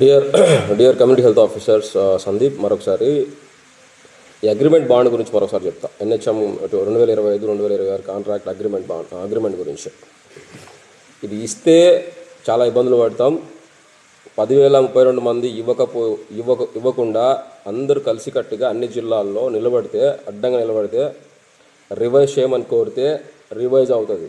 Dear dear community health officers Sandeep మరొకసారి. ఈ agreement bond గురించి మరొకసారి చెప్తా. ఎన్హెచ్ఎం రెండు వేల ఇరవై ఐదు రెండు వేల ఇరవై ఆరు కాంట్రాక్ట్ అగ్రిమెంట్ బాండ్ అగ్రిమెంట్ గురించి. ఇది ఇస్తే చాలా ఇబ్బందులు పడతాం. పదివేల ముప్పై రెండు మంది ఇవ్వకపో ఇవ్వక ఇవ్వకుండా అందరూ కలిసికట్టుగా అన్ని జిల్లాల్లో నిలబడితే అడ్డంగా నిలబడితే రివైజ్ చేయమని కోరితే రివైజ్ అవుతుంది.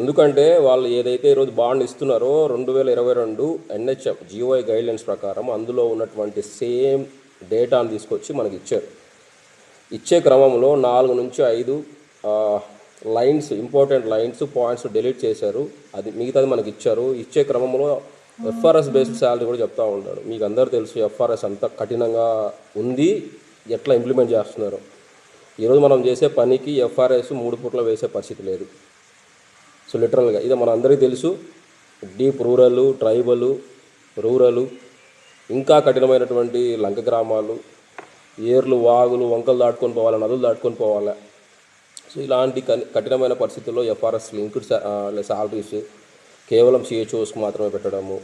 ఎందుకంటే వాళ్ళు ఏదైతే ఈరోజు బాండ్ ఇస్తున్నారో రెండు వేల ఇరవై రెండు ఎన్హెచ్ఎం జియోఐ గైడ్లైన్స్ ప్రకారం అందులో ఉన్నటువంటి సేమ్ డేటాను తీసుకొచ్చి మనకి ఇచ్చారు. ఇచ్చే క్రమంలో నాలుగు నుంచి ఐదు lines important lines points delete చేశారు. అది మిగతాది మనకి ఇచ్చారు. ఇచ్చే క్రమంలో ఎఫ్ఆర్ఎస్ బేస్డ్ శాలరీ కూడా చెప్తా ఉంటాడు మీకు అందరూ తెలుసు ఎఫ్ఆర్ఎస్ అంత కఠినంగా ఉంది. ఎట్లా ఇంప్లిమెంట్ చేస్తున్నారు? ఈరోజు మనం చేసే పనికి ఎఫ్ఆర్ఎస్ మూడు పూట్ల వేసే పరిస్థితి లేదు. సో లిటరల్గా ఇది మన అందరికీ తెలుసు. డీప్ రూరల్ ట్రైబల్ రూరల్ ఇంకా కఠినమైనటువంటి లంక గ్రామాలు ఏర్లు వాగులు వంకలు దాటుకొని పోవాలి నదులు దాటుకొని పోవాలి. సో ఇలాంటి కఠినమైన పరిస్థితుల్లో ఎఫ్ఆర్ఎస్ లింక్డ్ సాలరీస్ కేవలం సిహెచ్ఓస్కి మాత్రమే పెట్టడము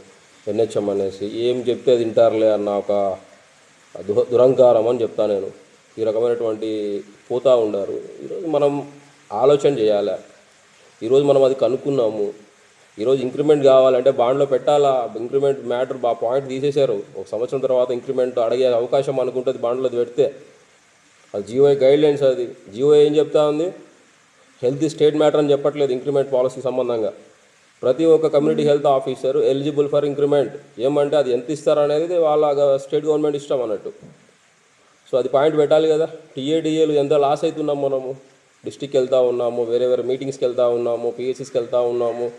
ఎన్హెచ్ఎం అనేసి ఏం చెప్తే అది వింటారులే అన్న ఒక దుహ దురంకారం అని చెప్తా నేను. ఈ రకమైనటువంటి పోతా ఉండారు. ఈరోజు మనం ఆలోచన చేయాలి? ఈరోజు మనం అది కనుక్కున్నాము. ఈరోజు ఇంక్రిమెంట్ కావాలంటే బాండ్లో పెట్టాలా? ఇంక్రిమెంట్ మ్యాటర్ బా పాయింట్ తీసేశారు. ఒక సంవత్సరం తర్వాత ఇంక్రిమెంట్ అడిగే అవకాశం అనుకుంటుంది బాండ్లో పెడితే. అది జియో గైడ్ లైన్స్ అది. జియో ఏం చెప్తా ఉంది? హెల్త్ స్టేట్ మ్యాటర్ అని చెప్పట్లేదు ఇంక్రిమెంట్ పాలసీ సంబంధంగా. ప్రతి ఒక్క community health officer eligible for increment. ఏమంటే అది ఎంత ఇస్తారు అనేది వాళ్ళ స్టేట్ గవర్నమెంట్ ఇష్టం అన్నట్టు. సో అది పాయింట్ పెట్టాలి కదా? టీఏడిఏలు ఎంత లాస్ అవుతున్నాం మనము? డిస్టిక్ వెళ్తూ ఉన్నాము వేరే వేరే మీటింగ్స్కి వెళ్తూ ఉన్నాము పిహెచ్సిస్కి వెళ్తూ ఉన్నాము.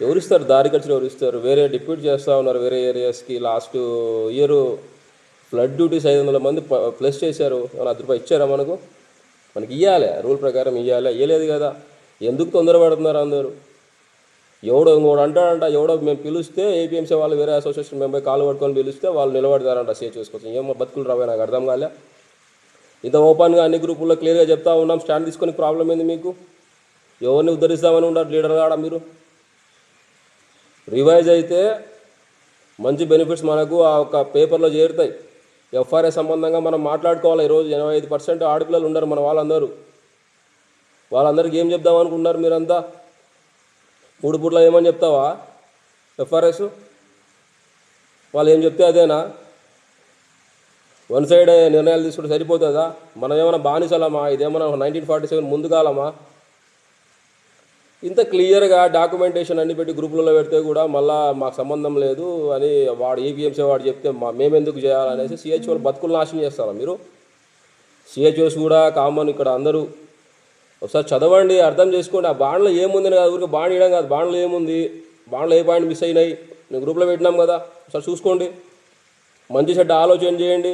ఎవరు ఇస్తారు? దారి ఖర్చులు ఎవరు ఇస్తారు? వేరే డిప్యూట్ చేస్తూ ఉన్నారు వేరే ఏరియాస్కి. లాస్ట్ ఇయర్ ఫ్లడ్ డ్యూటీస్ ఐదు వందల మంది ప్లస్ చేశారు. ఏమైనా అది రూపాయి ఇచ్చారా మనకు? మనకి ఇవ్వాలి రూల్ ప్రకారం ఇవ్వాలి ఇవ్వలేదు కదా. ఎందుకు తొందరపడుతున్నారు అందరూ? ఎవడో ఇంకోడు అంటాడంట. ఎవడో మేము పిలిస్తే ఏపీఎంసీ వాళ్ళు వేరే అసోసియేషన్ మేము పోయి కాలు పట్టుకొని పిలిస్తే వాళ్ళు నిలబడతారంట సేవ్ చేసుకోవచ్చు ఏమో బతుకులు రావే నాకు అర్థం కాలే. ఇంత ఓపెన్గా అన్ని గ్రూపుల్లో క్లియర్గా చెప్తా ఉన్నాం. స్టాండ్ తీసుకొని ప్రాబ్లం ఏంది మీకు? ఎవరిని ఉద్ధరిస్తామని ఉన్నారు? లీడర్ కాడ మీరు? రివైజ్ అయితే మంచి బెనిఫిట్స్ మనకు ఆ ఒక పేపర్లో చేరుతాయి. ఎఫ్ఆర్ఏ సంబంధంగా మనం మాట్లాడుకోవాలి. ఈరోజు ఎనభై ఐదు పర్సెంట్ ఆడపిల్లలు ఉన్నారు మన వాళ్ళందరూ. వాళ్ళందరికీ ఏం చెప్దాం అనుకుంటున్నారు మీరంతా? మూడు పూట్ల ఏమని చెప్తావా? ఎఫ్ఆర్ఎస్? వాళ్ళు ఏం చెప్తే అదేనా? వన్ సైడ్ నిర్ణయాలు తీసుకుంటే సరిపోతుందా? మనం ఏమైనా బానిసలమా? ఇదేమైనా నైన్టీన్ ఫార్టీ సెవెన్ ముందుకాలమా ఇంత క్లియర్గా డాక్యుమెంటేషన్ అన్ని పెట్టి గ్రూపులలో పెడితే కూడా మళ్ళీ మాకు సంబంధం లేదు అని వాడు ఏపీఎంసీ వాడు చెప్తే మా మేమెందుకు చేయాలనేసి సిహెచ్ఓ బతుకులు నాశనం చేస్తారా మీరు? సిహెచ్ఓస్ కూడా కామన్ ఇక్కడ అందరూ. ఒకసారి చదవండి అర్థం చేసుకోండి. ఆ బాండ్లో ఏముంది అని కాదు ఊరికి బాండ్ ఇవ్వడం కాదు. బాండ్లో ఏముంది? బాండ్లో ఏ పాయింట్ మిస్ అయినాయి? నేను గ్రూప్లో పెట్టినాం కదా. ఒకసారి చూసుకోండి. మంచి చెడ్డ ఆలోచన చేయండి.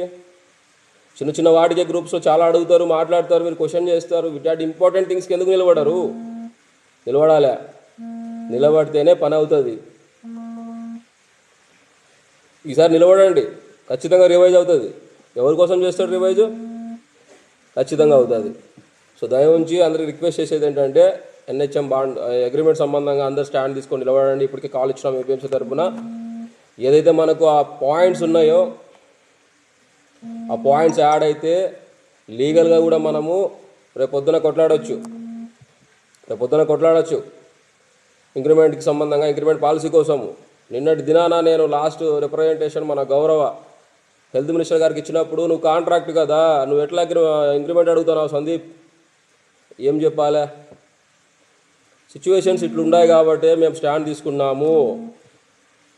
చిన్న చిన్న వాటికే గ్రూప్స్లో చాలా అడుగుతారు మాట్లాడతారు మీరు క్వశ్చన్ చేస్తారు. విటాటి ఇంపార్టెంట్ థింగ్స్కి ఎందుకు నిలబడరు? నిలబడాలి? నిలబడితేనే పని అవుతుంది. ఈసారి నిలబడండి. ఖచ్చితంగా రివైజ్ అవుతుంది. ఎవరి కోసం చేస్తాడు రివైజ్ ఖచ్చితంగా అవుతుంది. సో దయ ఉంచి అందరికి రిక్వెస్ట్ చేసేది ఏంటంటే ఎన్హెచ్ఎం బాండ్ అగ్రిమెంట్ సంబంధంగా అందరు స్టాండ్ తీసుకొని నిలబడండి. ఇప్పటికే కాల్ ఇచ్చినాం ఏపీఎంసీ తరఫున ఏదైతే మనకు ఆ పాయింట్స్ ఉన్నాయో ఆ పాయింట్స్ యాడ్ అయితే లీగల్గా కూడా మనము రేపు పొద్దున కొట్లాడవచ్చు రేపు పొద్దున కొట్లాడవచ్చు ఇంక్రిమెంట్కి సంబంధంగా ఇంక్రిమెంట్ పాలసీ కోసము. నిన్నటి దినాన నేను లాస్ట్ రిప్రజెంటేషన్ మన గౌరవ హెల్త్ మినిస్టర్ గారికి ఇచ్చినప్పుడు నువ్వు కాంట్రాక్ట్ కదా నువ్వు ఎట్లా ఇంక్రిమెంట్ అడుగుతున్నావు సందీప్? ఏం చెప్పాలే? సిచ్యువేషన్స్ ఇట్లున్నాయి కాబట్టి మేము స్టాండ్ తీసుకున్నాము.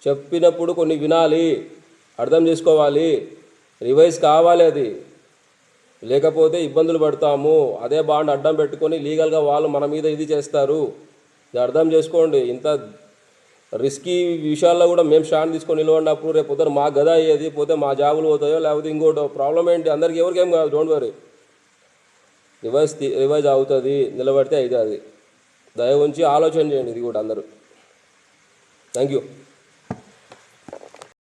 చెప్పినప్పుడు కొన్ని వినాలి. అర్థం చేసుకోవాలి. రివైజ్ కావాలి అది. లేకపోతే ఇబ్బందులు పడతాము. అదే బాండ్ అడ్డం పెట్టుకొని లీగల్గా వాళ్ళు మన మీద ఇది చేస్తారు. ఇది అర్థం చేసుకోండి. ఇంత రిస్కీ విషయాల్లో కూడా మేము స్టాండ్ తీసుకొని నిలబడినప్పుడు రేపు పొద్దున మా గద అయ్యేది పోతే మా జాబులు పోతాయో లేకపోతే ఇంకోటి ప్రాబ్లం ఏంటి? అందరికి ఎవరికేం కాదు డోంట్ వరీ. రివైజ్ రివైజ్ అవుతుంది నిలబడితే అవుతుంది దయ ఉంచి ఆలోచన చేయండి ఇది కూడా అందరూ. Thank you.